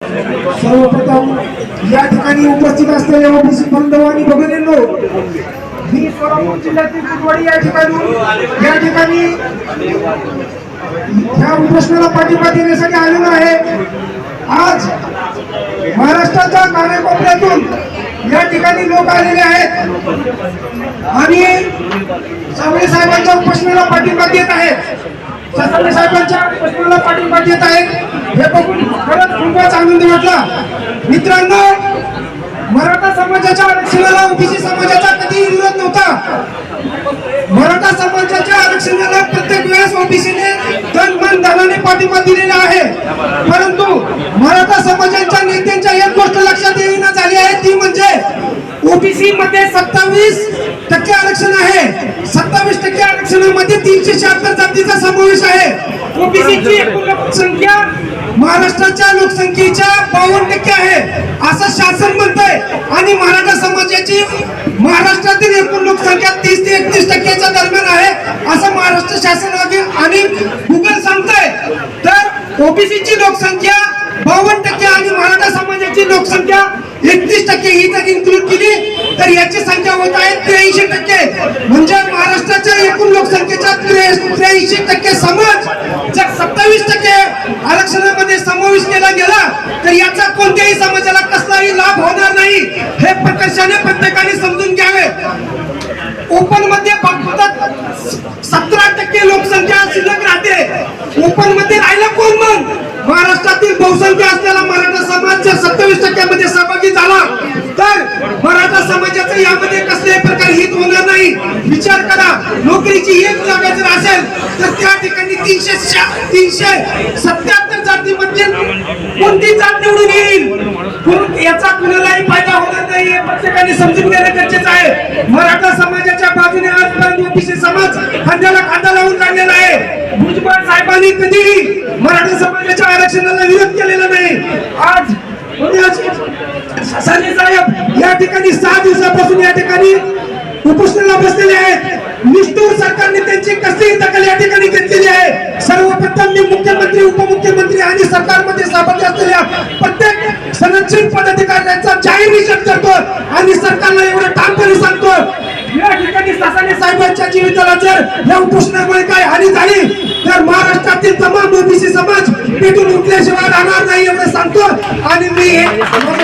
सर्वप्रथम या ठिकाणी उपस्थित असलेल्या ओबीसी बांधव आणि भगिनींनो मी सोलापूर जिल्ह्यातील कुटवाडी या ठिकाणी या ठिकाणी ह्या उपोषणाला पाठिंबा देण्यासाठी आलेलो आहे. आज महाराष्ट्राच्या कानाकोपऱ्यातून या ठिकाणी लोक आलेले आहेत. आणि सावळे साहेबांच्या उपोषणाला पाठिंबा देत आहेत. सावळे साहेबांच्या उपोषणाला पाठिंबा देत आहेत. हे बघून खरंच खूपच आनंद वाटला. मित्रांनो मराठा समाजाच्या आरक्षणाला ओबीसी समाजाचा कधीही विरोध नव्हता. मराठा समाजाच्या आरक्षणाला प्रत्येक वेळेस ओबीसीने तन मन धनाने पाठिंबा दिलेला आहे. परंतु मराठा समाजाच्या नेत्यांच्या एक गोष्ट लक्षात येईना झाली आहे ती म्हणजे ओबीसी मध्ये सत्तावीस टक्के आरक्षण आहे. सत्तावीस टक्के आरक्षणामध्ये तीनशे शहात्तर जातीचा समावेश ओबीसीची एकूण लोकसंख्या महाराष्ट्राच्या लोकसंख्येच्या बावन्न टक्के आहे असं शासन म्हणतंय. आणि मराठा समाजाची महाराष्ट्रातील एकूण लोकसंख्या तीस ते एकतीस टक्क्याच्या दरम्यान आहे असं महाराष्ट्र शासन आणि गुगल सांगतंय. तर ओबीसीची लोकसंख्या बावन्न टक्के आणि मराठा समाजाची लोकसंख्या एकतीस टक्के ही जर इन्क्लूड केली तर याची संख्या होत आहे त्र्याऐंशी टक्के म्हणजे महाराष्ट्राच्या एकूण लोकसंख्येचा त्र्याऐंशी टक्के समाज जर सत्तावीस टक्के आरक्षणामध्ये समावेश केला गेला तर याचा कोणत्याही समाजाला कसलाही लाभ होणार नाही. हे प्रकर्षाने प्रत्येकाने समजून घ्यावे. ओपनमध्ये फक्त सतरा टक्के लोकसंख्या शिल्लक राहते. ओपनमध्ये राहिलं कोण मग? महाराष्ट्रातील बहुसंख्य असलेला मराठा समाज जर सत्तावीस टक्क्यामध्ये सहभागी झाला तर मराठा समाजाचं यामध्ये कसल्याही प्रकारे हित होणार नाही. विचार करा नोकरीची एक जागा जर असेल तर त्या ठिकाणी तीनशे शा- तीनशे सत्याहत्तर जातीमध्ये कोणती जात निवडून येईल? याचा कुणालाही फायदा होणार नाही हे प्रत्येकाने समजून घेणं गरजेचं आहे. मराठा समाजाच्या बाजूने आजपर्यंत ओबीसी समाज खांद्याला खांदा लावून लागलेला आहे. भुजबळ साहेबांनी कधीही मराठा समाजाच्या आरक्षणाला विरोध केलेला नाही. आज साने साहेब या ठिकाणी सहा दिवसापासून या ठिकाणी उपोषणाला बसलेले आहेत. निष्ठूर सरकारने त्यांची कसलीही दखल या ठिकाणी घेतलेली आहे. सर्वप्रथम मी मुख्यमंत्री उपमुख्यमंत्री प्रत्येक संरक्षित पदाधिकाऱ्यांचा जाहीर निषेध करतो आणि सरकारला एवढं ठामपणे सांगतो या ठिकाणी सासाने साहेबांच्या जीवितला जर या उपोषणामुळे काय हानी झाली तर महाराष्ट्रातील तमाम ओबीसी समाज पेटून उठल्याशिवाय राहणार नाही एवढं सांगतो आणि मी